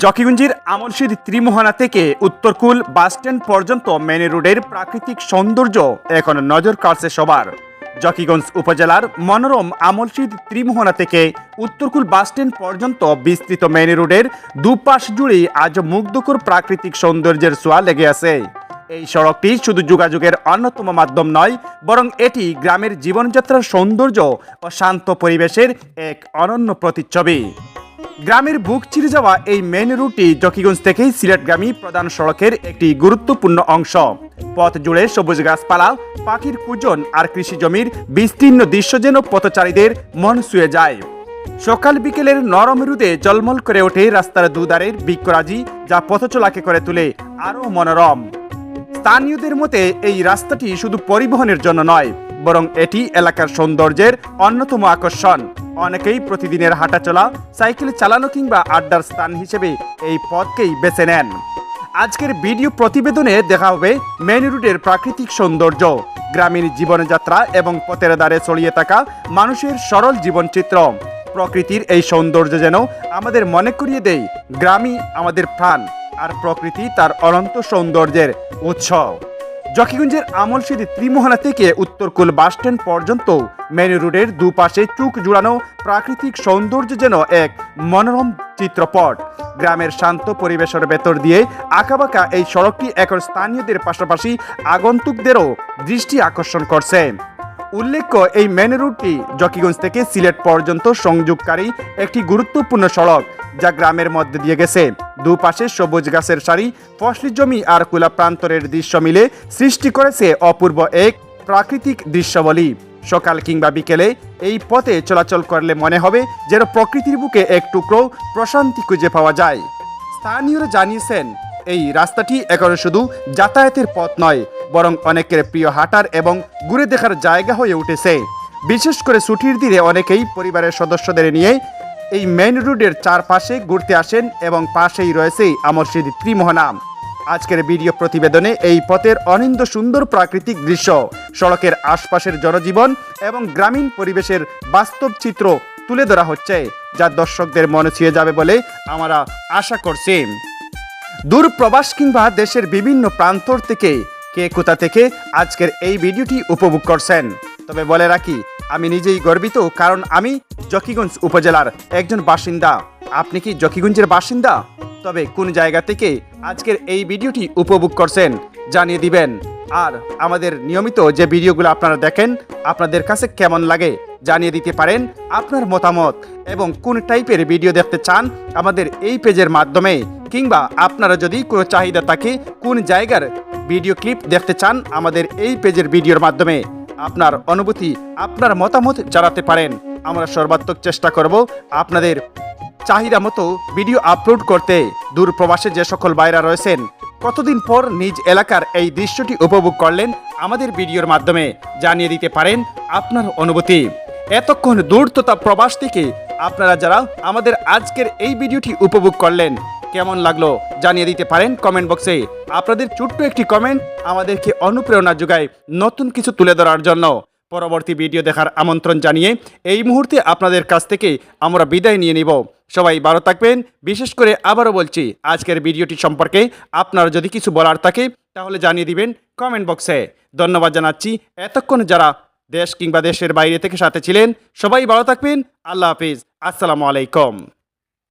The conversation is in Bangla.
জকিগঞ্জের আমলশির ত্রিমোহনা থেকে উত্তরকুল বাসস্ট্যান্ড পর্যন্ত মেনে রোডের প্রাকৃতিক সৌন্দর্য এখন নজর কাড়ছে সবার। জকিগঞ্জ উপজেলার মনোরম আমলশির ত্রিমোহনা থেকে উত্তরকুল বাসস্ট্যান্ড পর্যন্ত বিস্তৃত মেনে রোডের দুপাশ জুড়ে আজ মুগ্ধকর প্রাকৃতিক সৌন্দর্যের ছোঁয়া লেগে আছে। এই সড়কটি শুধু যোগাযোগের অন্যতম মাধ্যম নয়, বরং এটি গ্রামের জীবনযাত্রার সৌন্দর্য ও শান্ত পরিবেশের এক অনন্য প্রতিচ্ছবি। গ্রামের বুক চিরে যাওয়া এই মেন রুটটি জকিগঞ্জ থেকেই সিলেটগামী প্রধান সড়কের একটি গুরুত্বপূর্ণ অংশ। পথ জুড়ে সবুজ গাছপালা, পাখির কুজন আর কৃষি জমির বিস্তীর্ণ দৃশ্য যেন পথচারীদের মন ছুঁয়ে যায়। সকাল বিকেলের নরম রুদে জলমল করে ওঠে রাস্তার দুধারের বৃক্ষরাজি, যা পথচলাকে করে তোলে আরও মনোরম। স্থানীয়দের মতে, এই রাস্তাটি শুধু পরিবহনের জন্য নয়, বরং এটি এলাকার সৌন্দর্যের অন্যতম আকর্ষণ। অনেকেই প্রতিদিনের হাঁটাচলা, সাইকেল চালানো কিংবা আড্ডার স্থান হিসেবে এই পথকেই বেছে নেন। আজকের ভিডিও প্রতিবেদনে দেখা হবে মেন রুটের প্রাকৃতিক সৌন্দর্য, গ্রামীণ জীবনযাত্রা এবং পথের দ্বারে ছড়িয়ে থাকা মানুষের সরল জীবনচিত্র। প্রকৃতির এই সৌন্দর্য যেন আমাদের মনে করিয়ে দেয়, গ্রামই আমাদের প্রাণ, আর প্রকৃতি তার অনন্ত সৌন্দর্যের উৎস। জকিগঞ্জের আমলসিদি ত্রিমোহনা থেকে উত্তরকুল বাসস্ট্যান্ড পর্যন্ত মেন রোডের দুপাশে চুক জুড়ানো প্রাকৃতিক সৌন্দর্য যেন এক মনোরম চিত্রপট। গ্রামের শান্ত পরিবেশের ভেতর দিয়ে আঁকাবাঁকা এই সড়কটি এখন স্থানীয়দের পাশাপাশি আগন্তুকদেরও দৃষ্টি আকর্ষণ করছে। উল্লেখ্য, এই মেন রুটটি জকিগঞ্জ থেকে সিলেট পর্যন্ত সংযোগকারী একটি গুরুত্বপূর্ণ সড়ক, যা গ্রামের মধ্যে দিয়ে গেছে। দুপাশে সবুজ গাছের সারি, ফসলি জমি আর কুলা প্রান্তরের দৃশ্য মিলে সৃষ্টি করেছে অপূর্ব এক প্রাকৃতিক দৃশ্যবলী। সকাল কিংবা বিকেলে এই পথে চলাচল করলে মনে হবে যেন প্রকৃতির বুকে এক টুকরো প্রশান্তি খুঁজে পাওয়া যায়। স্থানীয়রা জানিয়েছেন, এই রাস্তাটি এখন শুধু যাতায়াতের পথ নয়, বরং অনেকের প্রিয় হাঁটার এবং ঘুরে দেখার জায়গা হয়ে উঠেছে। বিশেষ করে ছুটির দিনে অনেকেই পরিবারের সদস্যদের নিয়ে এই মেইন রোডের চারপাশে ঘুরতে আসেন এবং পাশেই রয়েছে আমরশিদ ত্রিমোহনা আজকের ভিডিও প্রতিবেদনে এই পথের অনিন্দ সুন্দর প্রাকৃতিক দৃশ্য, সড়কের আশপাশের জনজীবন এবং গ্রামীণ পরিবেশের বাস্তব চিত্র তুলে ধরা হচ্ছে, যা দর্শকদের মনে ছুঁয়ে যাবে বলে আমরা আশা করছি। দূর প্রবাস কিংবা দেশের বিভিন্ন প্রান্তর থেকে কে কোথা থেকে আজকের এই ভিডিওটি উপভোগ করছেন? তবে বলে রাখি, আমি নিজেই গর্বিত, কারণ আমি জকিগঞ্জ উপজেলার একজন বাসিন্দা। আপনি কি জকিগঞ্জের বাসিন্দা? তবে কোন জায়গা থেকে আজকের এই ভিডিওটি উপভোগ করছেন জানিয়ে দিবেন। আর আমাদের নিয়মিত যে ভিডিওগুলো আপনারা দেখেন, আপনাদের কাছে কেমন লাগে জানিয়ে দিতে পারেন আপনার মতামত এবং কোন টাইপের ভিডিও দেখতে চান আমাদের এই পেজের মাধ্যমে, কিংবা আপনারা যদি কোনো চাহিদা থাকে কোন জায়গার ভিডিও ক্লিপ দেখতে চান আমাদের এই পেজের ভিডিওর মাধ্যমে, আপনার অনুভূতি, আপনার মতামত জানাতে পারেন। আমরা সর্বাত্মক চেষ্টা করব আপনাদের চাহিদা মতো ভিডিও আপলোড করতে। দূর প্রবাসে যে সকল বাইরা রয়েছেন, কতদিন পর নিজ এলাকার এই দৃশ্যটি উপভোগ করলেন আমাদের ভিডিওর মাধ্যমে জানিয়ে দিতে পারেন আপনার অনুভূতি। এতক্ষণ দূর তথা প্রবাস থেকে আপনারা যারা আমাদের আজকের এই ভিডিওটি উপভোগ করলেন, কেমন লাগল জানিয়ে দিতে পারেন কমেন্ট বক্সে। আপনাদের ছোট্ট একটি কমেন্ট আমাদেরকে অনুপ্রেরণা যোগায় নতুন কিছু তুলে ধরার জন্য। পরবর্তী ভিডিও দেখার আমন্ত্রণ জানিয়ে এই মুহূর্তে আপনাদের কাছ থেকে আমরা বিদায় নিয়ে নিব। সবাই ভালো থাকবেন। বিশেষ করে আবারও বলছি, আজকের ভিডিওটি সম্পর্কে আপনার যদি কিছু বলার থাকে, তাহলে জানিয়ে দিবেন কমেন্ট বক্সে। ধন্যবাদ জানাচ্ছি। এতক্ষণ যারা দেশ কিংবা দেশের বাইরে থেকে সাথে ছিলেন, সবাই ভালো থাকবেন। আল্লাহ হাফিজ। আসসালামু আলাইকুম।